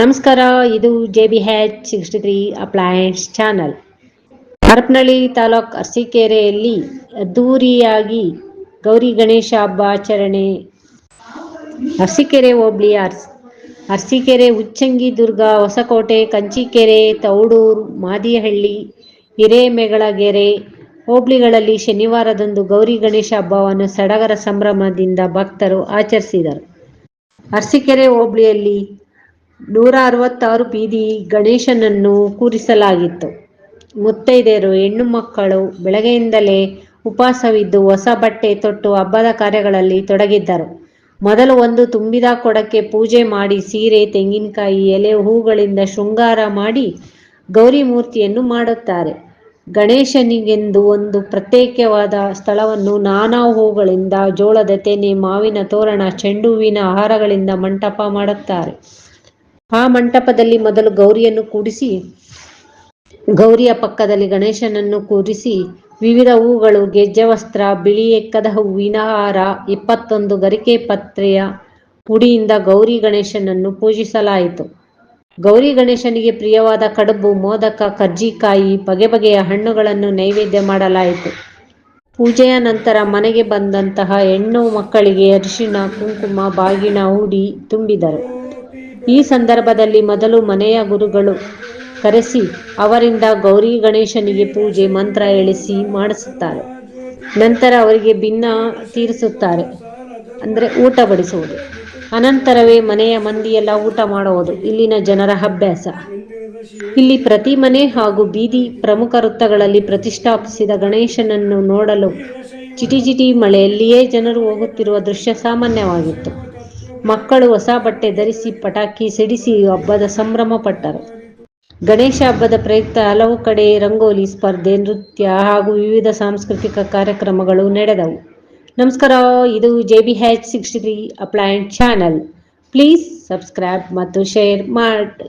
ನಮಸ್ಕಾರ, ಇದು J B H sixty three appliance channel Harapanahalli taluk ಅರಸೀಕೆರೆಯಲ್ಲಿ ಅದ್ದೂರಿಯಾಗಿ ಗೌರಿ ಗಣೇಶ ಹಬ್ಬ ಆಚರಣೆ. ಅರಸೀಕೆರೆ ಹೋಬಳಿಯ ಅರ್ಸ್, ಅರಸೀಕೆರೆ ಉಚ್ಚಂಗಿ ದುರ್ಗ, ಹೊಸಕೋಟೆ, ಕಂಚಿಕೆರೆ, ತೌಡೂರು, ಮಾದಿಹಳ್ಳಿ, ಹಿರೇಮೆಗಳಗೆರೆ ಹೋಬಳಿಗಳಲ್ಲಿ ಶನಿವಾರದಂದು ಗೌರಿ ಗಣೇಶ ಹಬ್ಬವನ್ನು ಸಡಗರ ಸಂಭ್ರಮದಿಂದ ಭಕ್ತರು ಆಚರಿಸಿದರು. ಅರಸೀಕೆರೆ ಹೋಬಳಿಯಲ್ಲಿ ನೂರ ಅರವತ್ತಾರು ಬೀದಿ ಗಣೇಶನನ್ನು ಕೂರಿಸಲಾಗಿತ್ತು. ಮುತ್ತೈದೆಯರು, ಹೆಣ್ಣು ಮಕ್ಕಳು ಬೆಳಗ್ಗೆಯಿಂದಲೇ ಉಪವಾಸವಿದ್ದು ಹೊಸ ಬಟ್ಟೆ ತೊಟ್ಟು ಹಬ್ಬದ ಕಾರ್ಯಗಳಲ್ಲಿ ತೊಡಗಿದ್ದರು. ಮೊದಲು ಒಂದು ತುಂಬಿದ ಕೊಡಕ್ಕೆ ಪೂಜೆ ಮಾಡಿ ಸೀರೆ, ತೆಂಗಿನಕಾಯಿ, ಎಲೆ, ಹೂಗಳಿಂದ ಶೃಂಗಾರ ಮಾಡಿ ಗೌರಿ ಮೂರ್ತಿಯನ್ನು ಮಾಡುತ್ತಾರೆ. ಗಣೇಶನಿಗೆಂದು ಒಂದು ಪ್ರತ್ಯೇಕವಾದ ಸ್ಥಳವನ್ನು ನಾನಾ ಹೂಗಳಿಂದ ಜೋಳದ ತೆನೆ, ಮಾವಿನ ತೋರಣ, ಚೆಂಡು ಹೂವಿನ ಹಾರಗಳಿಂದ ಮಂಟಪ ಮಾಡುತ್ತಾರೆ. ಆ ಮಂಟಪದಲ್ಲಿ ಮೊದಲು ಗೌರಿಯನ್ನು ಕೂಡಿಸಿ, ಗೌರಿಯ ಪಕ್ಕದಲ್ಲಿ ಗಣೇಶನನ್ನು ಕೂರಿಸಿ ವಿವಿಧ ಹೂಗಳು, ಗೆಜ್ಜವಸ್ತ್ರ, ಬಿಳಿ ಎಕ್ಕದ ಹೂವಿನ ಹಾರ ಇಪ್ಪತ್ತೊಂದು ಗರಿಕೆ ಪತ್ರೆಯ ಪುಡಿಯಿಂದ ಗೌರಿ ಗಣೇಶನನ್ನು ಪೂಜಿಸಲಾಯಿತು. ಗೌರಿ ಗಣೇಶನಿಗೆ ಪ್ರಿಯವಾದ ಕಡುಬು, ಮೋದಕ, ಕರ್ಜಿಕಾಯಿ, ಬಗೆ ಬಗೆಯ ಹಣ್ಣುಗಳನ್ನು ನೈವೇದ್ಯ ಮಾಡಲಾಯಿತು. ಪೂಜೆಯ ನಂತರ ಮನೆಗೆ ಬಂದಂತಹ ಹೆಣ್ಣು ಮಕ್ಕಳಿಗೆ ಅರಿಶಿಣ, ಕುಂಕುಮ ಬಾಗಿನ ಉಡಿ ತುಂಬಿದರು. ಈ ಸಂದರ್ಭದಲ್ಲಿ ಮೊದಲು ಮನೆಯ ಗುರುಗಳು ಕರೆಸಿ ಅವರಿಂದ ಗೌರಿ ಗಣೇಶನಿಗೆ ಪೂಜೆ ಮಂತ್ರ ಎಳಿಸಿ ಮಾಡಿಸುತ್ತಾರೆ. ನಂತರ ಅವರಿಗೆ ಭಿನ್ನ ತೀರಿಸುತ್ತಾರೆ. ಅಂದರೆ ಊಟ ಬಡಿಸುವುದು ಅನಂತರವೇ ಮನೆಯ ಮಂದಿಯೆಲ್ಲ ಊಟ ಮಾಡುವುದು ಇಲ್ಲಿನ ಜನರ ಅಭ್ಯಾಸ. ಇಲ್ಲಿ ಪ್ರತಿ ಮನೆ ಹಾಗೂ ಬೀದಿ ಪ್ರಮುಖ ವೃತ್ತಗಳಲ್ಲಿ ಪ್ರತಿಷ್ಠಾಪಿಸಿದ ಗಣೇಶನನ್ನು ನೋಡಲು ಚಿಟಿ ಚಿಟಿ ಮಳೆಯಲ್ಲಿಯೇ ಜನರು ಹೋಗುತ್ತಿರುವ ದೃಶ್ಯ ಸಾಮಾನ್ಯವಾಗಿತ್ತು. ಮಕ್ಕಳು ಹೊಸ ಬಟ್ಟೆ ಧರಿಸಿ ಪಟಾಕಿ ಸಿಡಿಸಿ ಹಬ್ಬದ ಸಂಭ್ರಮ ಪಟ್ಟರು. ಗಣೇಶ ಹಬ್ಬದ ಪ್ರಯುಕ್ತ ಹಲವು ಕಡೆ ರಂಗೋಲಿ, ಸ್ಪರ್ಧೆ, ನೃತ್ಯ ಹಾಗೂ ವಿವಿಧ ಸಾಂಸ್ಕೃತಿಕ ಕಾರ್ಯಕ್ರಮಗಳು ನಡೆದವು. ನಮಸ್ಕಾರ, ಇದು J B H sixty three channel. Please subscribe ಮತ್ತು ಶೇರ್ ಮಾಡಿ